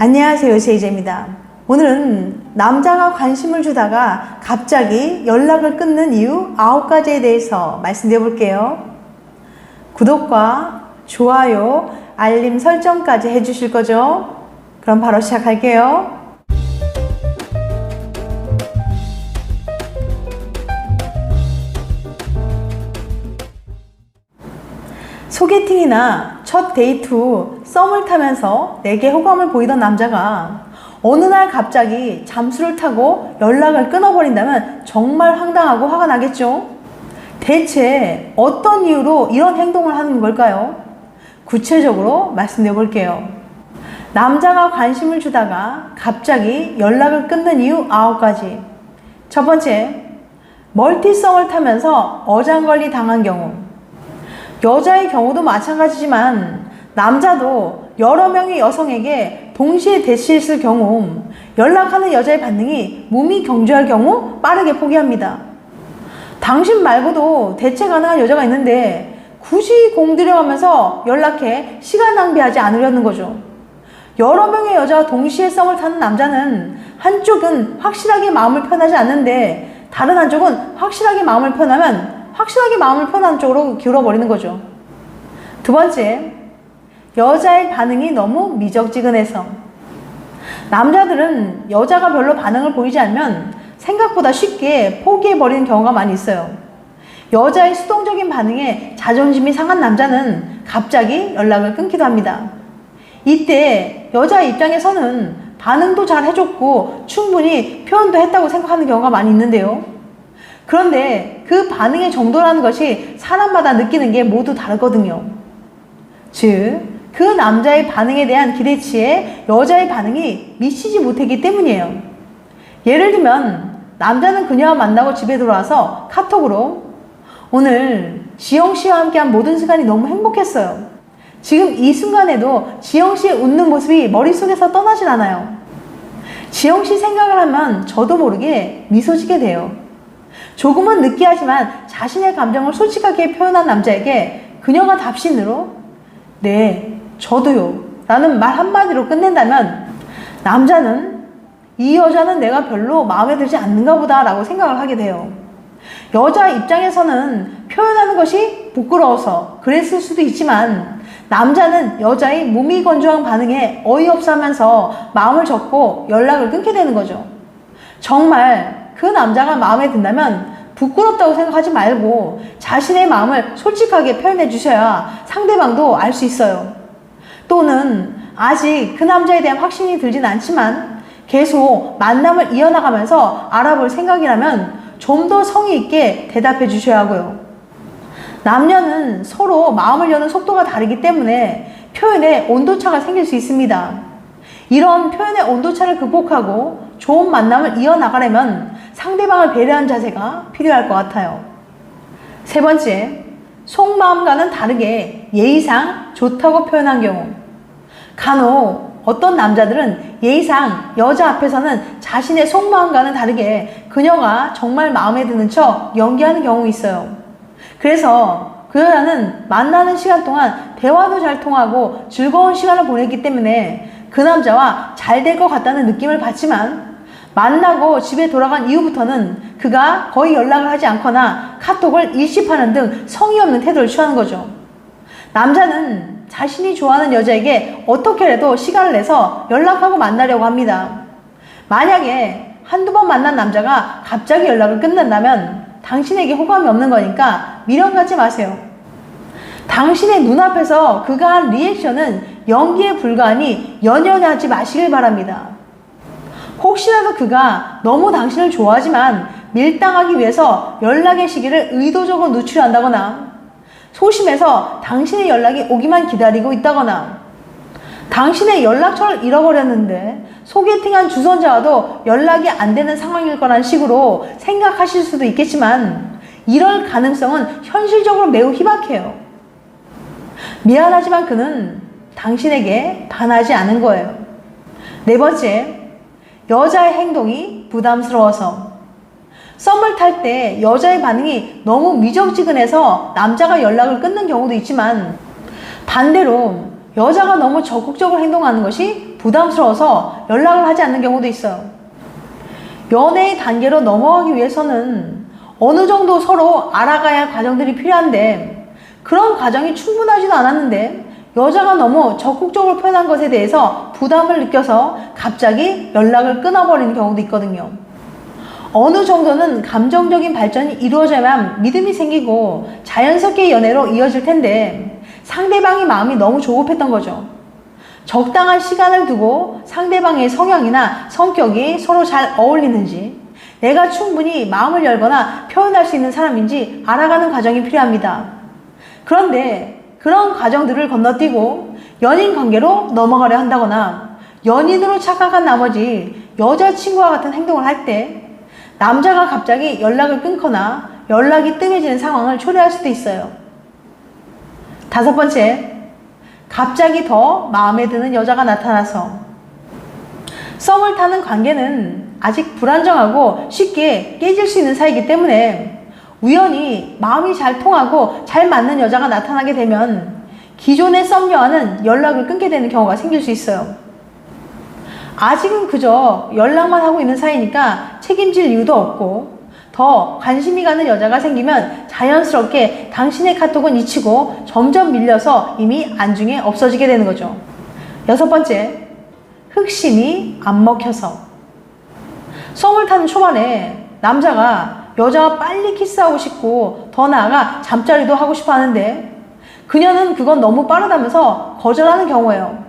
안녕하세요. 세이제입니다. 오늘은 남자가 관심을 주다가 갑자기 연락을 끊는 이유 9가지에 대해서 말씀드려 볼게요. 구독과 좋아요, 알림 설정까지 해주실 거죠? 그럼 바로 시작할게요. 소개팅이나 첫 데이트 후 썸을 타면서 내게 호감을 보이던 남자가 어느 날 갑자기 잠수를 타고 연락을 끊어버린다면 정말 황당하고 화가 나겠죠? 대체 어떤 이유로 이런 행동을 하는 걸까요? 구체적으로 말씀드려 볼게요. 남자가 관심을 주다가 갑자기 연락을 끊는 이유 9가지. 첫 번째, 멀티성을 타면서 어장관리 당한 경우. 여자의 경우도 마찬가지지만 남자도 여러 명의 여성에게 동시에 대시했을 경우 연락하는 여자의 반응이 몸이 경주할 경우 빠르게 포기합니다. 당신 말고도 대체 가능한 여자가 있는데 굳이 공들여가면서 연락해 시간 낭비하지 않으려는 거죠. 여러 명의 여자와 동시에 썸을 타는 남자는 한쪽은 확실하게 마음을 편하지 않는데 다른 한쪽은 확실하게 마음을 편하면 확실하게 마음을 편한 쪽으로 기울어버리는 거죠. 두 번째, 여자의 반응이 너무 미적지근해서 남자들은 여자가 별로 반응을 보이지 않으면 생각보다 쉽게 포기해버리는 경우가 많이 있어요. 여자의 수동적인 반응에 자존심이 상한 남자는 갑자기 연락을 끊기도 합니다. 이때 여자 입장에서는 반응도 잘 해줬고 충분히 표현도 했다고 생각하는 경우가 많이 있는데요. 그런데 그 반응의 정도라는 것이 사람마다 느끼는 게 모두 다르거든요. 즉, 그 남자의 반응에 대한 기대치에 여자의 반응이 미치지 못했기 때문이에요. 예를 들면, 남자는 그녀와 만나고 집에 돌아와서 카톡으로 오늘 지영 씨와 함께한 모든 시간이 너무 행복했어요. 지금 이 순간에도 지영 씨의 웃는 모습이 머릿속에서 떠나질 않아요. 지영 씨 생각을 하면 저도 모르게 미소 지게 돼요. 조금은 느끼하지만 자신의 감정을 솔직하게 표현한 남자에게 그녀가 답신으로 네, 저도요. 라는 말 한마디로 끝낸다면 남자는 이 여자는 내가 별로 마음에 들지 않는가 보다 라고 생각을 하게 돼요. 여자 입장에서는 표현하는 것이 부끄러워서 그랬을 수도 있지만 남자는 여자의 몸이 건조한 반응에 어이없어 하면서 마음을 접고 연락을 끊게 되는 거죠. 정말 그 남자가 마음에 든다면 부끄럽다고 생각하지 말고 자신의 마음을 솔직하게 표현해 주셔야 상대방도 알 수 있어요. 또는 아직 그 남자에 대한 확신이 들진 않지만 계속 만남을 이어나가면서 알아볼 생각이라면 좀 더 성의 있게 대답해 주셔야 하고요. 남녀는 서로 마음을 여는 속도가 다르기 때문에 표현에 온도차가 생길 수 있습니다. 이런 표현의 온도차를 극복하고 좋은 만남을 이어나가려면 상대방을 배려한 자세가 필요할 것 같아요. 세 번째, 속마음과는 다르게 예의상 좋다고 표현한 경우. 간혹 어떤 남자들은 예의상 여자 앞에서는 자신의 속마음과는 다르게 그녀가 정말 마음에 드는 척 연기하는 경우 있어요. 그래서 그 여자는 만나는 시간 동안 대화도 잘 통하고 즐거운 시간을 보냈기 때문에 그 남자와 잘 될 것 같다는 느낌을 받지만 만나고 집에 돌아간 이후부터는 그가 거의 연락을 하지 않거나 카톡을 일십하는 등 성의 없는 태도를 취하는 거죠. 남자는 자신이 좋아하는 여자에게 어떻게라도 시간을 내서 연락하고 만나려고 합니다. 만약에 한두 번 만난 남자가 갑자기 연락을 끊는다면 당신에게 호감이 없는 거니까 미련 갖지 마세요. 당신의 눈앞에서 그가 한 리액션은 연기에 불과하니 연연히 하지 마시길 바랍니다. 혹시라도 그가 너무 당신을 좋아하지만 밀당하기 위해서 연락의 시기를 의도적으로 누출한다거나 소심해서 당신의 연락이 오기만 기다리고 있다거나 당신의 연락처를 잃어버렸는데 소개팅한 주선자와도 연락이 안 되는 상황일 거란 식으로 생각하실 수도 있겠지만 이럴 가능성은 현실적으로 매우 희박해요. 미안하지만 그는 당신에게 반하지 않은 거예요. 네 번째, 여자의 행동이 부담스러워서 썸을 탈 때 여자의 반응이 너무 미적지근해서 남자가 연락을 끊는 경우도 있지만 반대로 여자가 너무 적극적으로 행동하는 것이 부담스러워서 연락을 하지 않는 경우도 있어요. 연애의 단계로 넘어가기 위해서는 어느 정도 서로 알아가야 할 과정들이 필요한데 그런 과정이 충분하지도 않았는데 여자가 너무 적극적으로 표현한 것에 대해서 부담을 느껴서 갑자기 연락을 끊어버리는 경우도 있거든요. 어느 정도는 감정적인 발전이 이루어져야만 믿음이 생기고 자연스럽게 연애로 이어질 텐데 상대방이 마음이 너무 조급했던 거죠. 적당한 시간을 두고 상대방의 성향이나 성격이 서로 잘 어울리는지 내가 충분히 마음을 열거나 표현할 수 있는 사람인지 알아가는 과정이 필요합니다. 그런데 그런 과정들을 건너뛰고 연인 관계로 넘어가려 한다거나 연인으로 착각한 나머지 여자친구와 같은 행동을 할 때 남자가 갑자기 연락을 끊거나 연락이 뜸해지는 상황을 초래할 수도 있어요. 다섯 번째, 갑자기 더 마음에 드는 여자가 나타나서 썸을 타는 관계는 아직 불안정하고 쉽게 깨질 수 있는 사이기 때문에 우연히 마음이 잘 통하고 잘 맞는 여자가 나타나게 되면 기존의 썸녀와는 연락을 끊게 되는 경우가 생길 수 있어요. 아직은 그저 연락만 하고 있는 사이니까 책임질 이유도 없고 더 관심이 가는 여자가 생기면 자연스럽게 당신의 카톡은 잊히고 점점 밀려서 이미 안중에 없어지게 되는 거죠. 여섯 번째, 흑심이 안 먹혀서. 썸을 타는 초반에 남자가 여자가 빨리 키스하고 싶고 더 나아가 잠자리도 하고 싶어 하는데 그녀는 그건 너무 빠르다면서 거절하는 경우예요.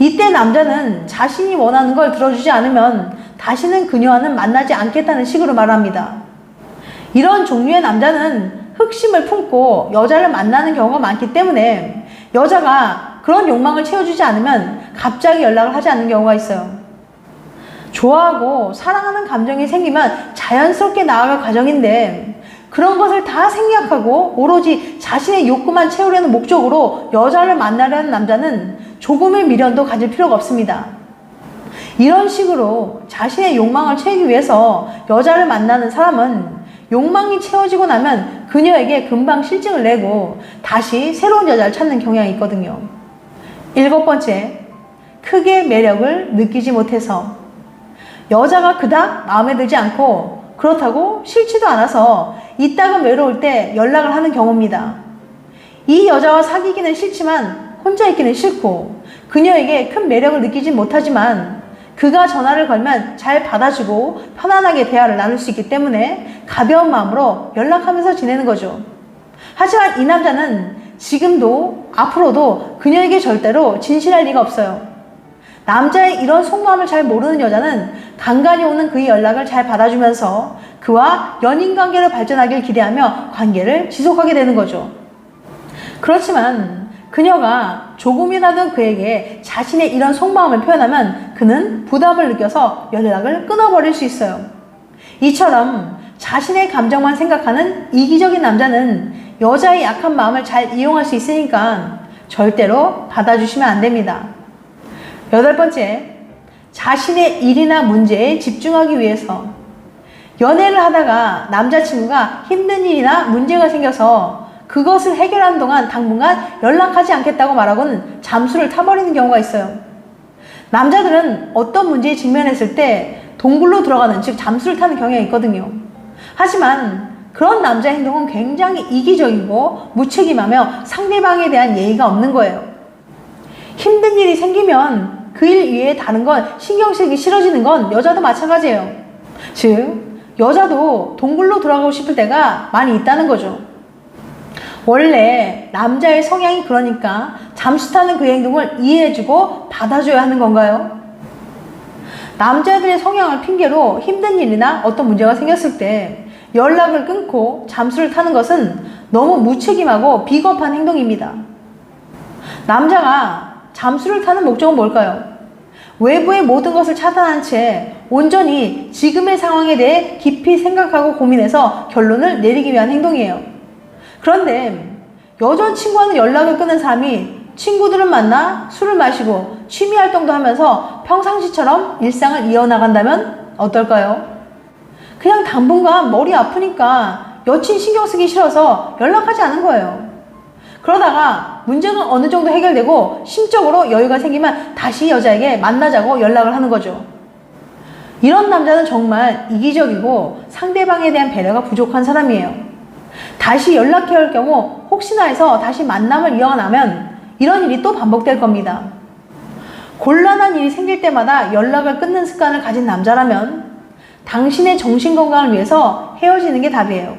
이때 남자는 자신이 원하는 걸 들어주지 않으면 다시는 그녀와는 만나지 않겠다는 식으로 말합니다. 이런 종류의 남자는 흑심을 품고 여자를 만나는 경우가 많기 때문에 여자가 그런 욕망을 채워주지 않으면 갑자기 연락을 하지 않는 경우가 있어요. 좋아하고 사랑하는 감정이 생기면 자연스럽게 나아갈 과정인데 그런 것을 다 생략하고 오로지 자신의 욕구만 채우려는 목적으로 여자를 만나려는 남자는 조금의 미련도 가질 필요가 없습니다. 이런 식으로 자신의 욕망을 채우기 위해서 여자를 만나는 사람은 욕망이 채워지고 나면 그녀에게 금방 실증을 내고 다시 새로운 여자를 찾는 경향이 있거든요. 일곱 번째, 크게 매력을 느끼지 못해서 여자가 그닥 마음에 들지 않고 그렇다고 싫지도 않아서 이따금 외로울 때 연락을 하는 경우입니다. 이 여자와 사귀기는 싫지만 혼자 있기는 싫고 그녀에게 큰 매력을 느끼진 못하지만 그가 전화를 걸면 잘 받아주고 편안하게 대화를 나눌 수 있기 때문에 가벼운 마음으로 연락하면서 지내는 거죠. 하지만 이 남자는 지금도 앞으로도 그녀에게 절대로 진실할 리가 없어요. 남자의 이런 속마음을 잘 모르는 여자는 간간히 오는 그의 연락을 잘 받아주면서 그와 연인 관계를 발전하길 기대하며 관계를 지속하게 되는 거죠. 그렇지만 그녀가 조금이라도 그에게 자신의 이런 속마음을 표현하면 그는 부담을 느껴서 연락을 끊어버릴 수 있어요. 이처럼 자신의 감정만 생각하는 이기적인 남자는 여자의 약한 마음을 잘 이용할 수 있으니까 절대로 받아주시면 안 됩니다. 여덟 번째, 자신의 일이나 문제에 집중하기 위해서 연애를 하다가 남자친구가 힘든 일이나 문제가 생겨서 그것을 해결하는 동안 당분간 연락하지 않겠다고 말하고는 잠수를 타버리는 경우가 있어요. 남자들은 어떤 문제에 직면했을 때 동굴로 들어가는, 즉 잠수를 타는 경향이 있거든요. 하지만 그런 남자 행동은 굉장히 이기적이고 무책임하며 상대방에 대한 예의가 없는 거예요. 힘든 일이 생기면 그 일 위에 다른 건 신경 쓰기 싫어지는 건 여자도 마찬가지예요. 즉, 여자도 동굴로 들어가고 싶을 때가 많이 있다는 거죠. 원래 남자의 성향이 그러니까 잠수 타는 그 행동을 이해해주고 받아줘야 하는 건가요? 남자들의 성향을 핑계로 힘든 일이나 어떤 문제가 생겼을 때 연락을 끊고 잠수를 타는 것은 너무 무책임하고 비겁한 행동입니다. 남자가 잠수를 타는 목적은 뭘까요? 외부의 모든 것을 차단한 채 온전히 지금의 상황에 대해 깊이 생각하고 고민해서 결론을 내리기 위한 행동이에요. 그런데 여자친구와는 연락을 끊은 사람이 친구들을 만나 술을 마시고 취미 활동도 하면서 평상시처럼 일상을 이어나간다면 어떨까요? 그냥 당분간 머리 아프니까 여친 신경 쓰기 싫어서 연락하지 않은 거예요. 그러다가 문제가 어느 정도 해결되고 심적으로 여유가 생기면 다시 여자에게 만나자고 연락을 하는 거죠. 이런 남자는 정말 이기적이고 상대방에 대한 배려가 부족한 사람이에요. 다시 연락해야 할 경우 혹시나 해서 다시 만남을 이어나면 이런 일이 또 반복될 겁니다. 곤란한 일이 생길 때마다 연락을 끊는 습관을 가진 남자라면 당신의 정신 건강을 위해서 헤어지는 게 답이에요.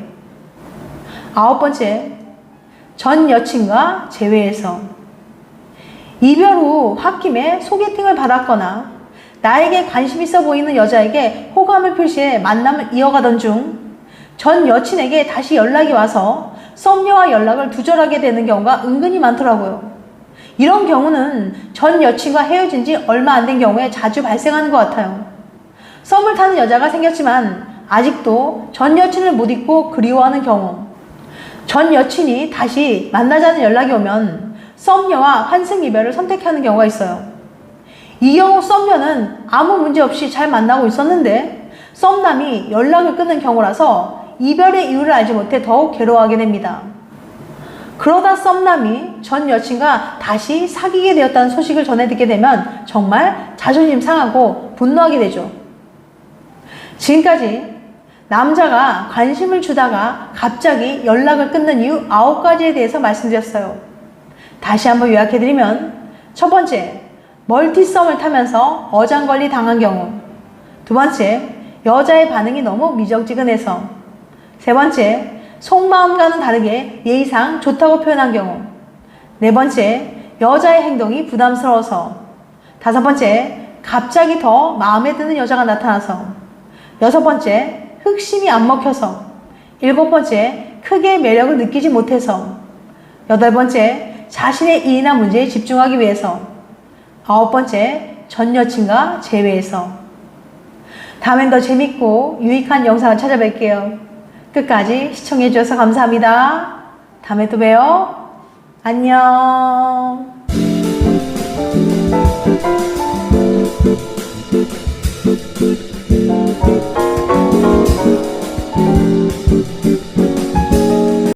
아홉 번째, 전 여친과 재회해서 이별 후 홧김에 소개팅을 받았거나 나에게 관심 있어 보이는 여자에게 호감을 표시해 만남을 이어가던 중 전 여친에게 다시 연락이 와서 썸녀와 연락을 두절하게 되는 경우가 은근히 많더라고요. 이런 경우는 전 여친과 헤어진 지 얼마 안 된 경우에 자주 발생하는 것 같아요. 썸을 타는 여자가 생겼지만 아직도 전 여친을 못 잊고 그리워하는 경우. 전 여친이 다시 만나자는 연락이 오면 썸녀와 환승 이별을 선택하는 경우가 있어요. 이 경우 썸녀는 아무 문제 없이 잘 만나고 있었는데 썸남이 연락을 끊는 경우라서 이별의 이유를 알지 못해 더욱 괴로워하게 됩니다. 그러다 썸남이 전 여친과 다시 사귀게 되었다는 소식을 전해 듣게 되면 정말 자존심 상하고 분노하게 되죠. 지금까지 남자가 관심을 주다가 갑자기 연락을 끊는 이유 9가지에 대해서 말씀드렸어요. 다시 한번 요약해드리면 첫 번째, 멀티썸을 타면서 어장관리 당한 경우 두 번째, 여자의 반응이 너무 미적지근해서 세 번째, 속마음과는 다르게 예의상 좋다고 표현한 경우. 네 번째, 여자의 행동이 부담스러워서. 다섯 번째, 갑자기 더 마음에 드는 여자가 나타나서. 여섯 번째, 흑심이 안 먹혀서. 일곱 번째, 크게 매력을 느끼지 못해서. 여덟 번째, 자신의 일이나 문제에 집중하기 위해서. 아홉 번째, 전 여친과 재회해서. 다음엔 더 재밌고 유익한 영상을 찾아뵐게요. 끝까지 시청해주셔서 감사합니다. 다음에 또 봬요. 안녕.